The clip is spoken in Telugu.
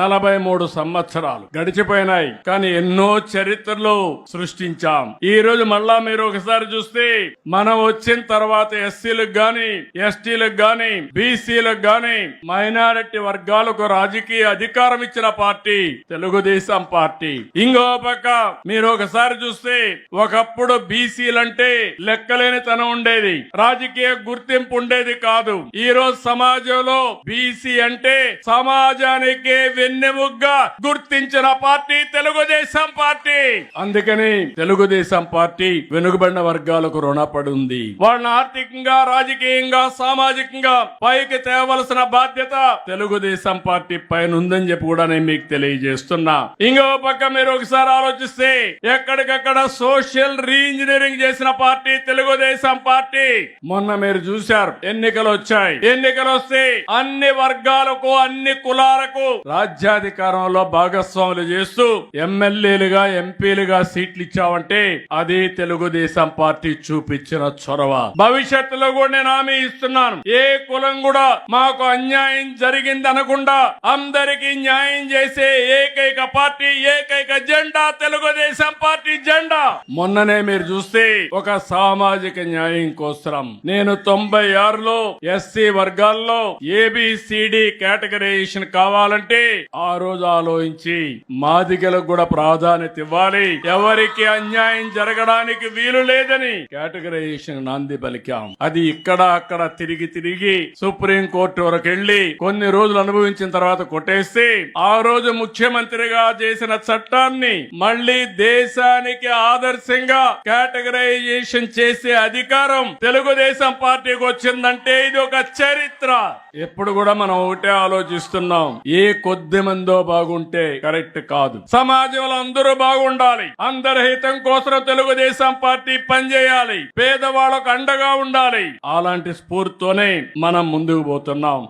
నలభై మూడు సంవత్సరాలు గడిచిపోయినాయి. కానీ ఎన్నో చరిత్రలు సృష్టించాం. ఈ రోజు మళ్ళా మీరు ఒకసారి చూస్తే మనం వచ్చిన తర్వాత ఎస్సీలకు గాని ఎస్టీలకు గాని బీసీలకు గాని మైనారిటీ వర్గాలకు రాజకీయ అధికారం ఇచ్చిన పార్టీ తెలుగుదేశం పార్టీ. ఇంకో పక్క మీరు ఒకసారి చూస్తే ఒకప్పుడు బీసీలంటే లెక్కలేని తనం ఉండేది. రాజకీయ గుర్తింపు ఉండేది కాదు. ఈ రోజు సమాజంలో బీసీ అంటే సమాజానికి వెన్నెముగ్గా గుర్తించిన పార్టీ తెలుగుదేశం పార్టీ. అందుకని తెలుగుదేశం పార్టీ వెనుకబడిన వర్గాలకు రుణపడి ఉంది వాళ్ళని ఆర్థికంగా రాజకీయంగా సామాజికంగా పైకి తేవలసిన బాధ్యత తెలుగుదేశం పార్టీ పైన ఉందని చెప్పి కూడా నేను మీకు తెలియజేస్తున్నా. ఇంకో పక్క మీరు ఒకసారి ఆలోచిస్తే ఎక్కడికక్కడ సోషల్ రీఇంజనీరింగ్ చేసిన పార్టీ తెలుగుదేశం పార్టీ. మొన్న మీరు చూశారు ఎన్నికలు వచ్చాయి. ఎన్నికలు వస్తే అన్ని వర్గాలకు అన్ని కులాలకు రాజ్యాధికారంలో భాగస్వాములు చేస్తూ ఎమ్మెల్యేలుగా ఎంపీలుగా సీట్లు ఇచ్చావంటే అది తెలుగుదేశం పార్టీ చూపించిన చొరవ. భవిష్యత్తులో కూడా నేను హామీ ఇస్తున్నాను. ఏ కులం కూడా మాకు అన్యాయం జరిగింది అనకుండా అందరికీ న్యాయం చేసే ఏకైక పార్టీ ఏకైక జెండా తెలుగుదేశం పార్టీ జెండా. మొన్ననే మీరు చూస్తే ఒక సామాజిక న్యాయం కోసం నేను తొంభై ఆరులో ఎస్సీ వర్గాల్లో ఏబిసిడి కేటగరైజేషన్ కావాలంటే ఆ రోజు ఆలోచించి మాదిగలకు కూడా ప్రాధాన్యత ఇవ్వాలి. ఎవరికి అన్యాయం జరగడానికి వీలు లేదని కేటగరైజేషన్ నాంది పలికాం. అది ఇక్కడ అక్కడ తిరిగి తిరిగి సుప్రీం కోర్టు వరకు వెళ్ళి కొన్ని రోజులు అనుభవించిన తర్వాత కొట్టేస్తే ఆ రోజు ముఖ్యమంత్రిగా చేసిన చట్టాన్ని మళ్ళీ దేశానికి ఆదర్శంగా కేటగరైజేషన్ చేసే అధికారం తెలుగుదేశం పార్టీకి వచ్చిందంటే ఇది ఒక చరిత్ర. ఎప్పుడు కూడా మనం ఒకటే ఆలోచిస్తున్నాం. ఏ కొద్ది మందో బాగుంటే కరెక్ట్ కాదు. సమాజంలో అందరూ బాగుండాలి. అందరి హితం కోసం తెలుగుదేశం పార్టీ పనిచేయాలి. పేదవాళ్ళకు అండగా ఉండాలి. అలాంటి స్ఫూర్తితోనే మనం ముందుకు పోతున్నాం.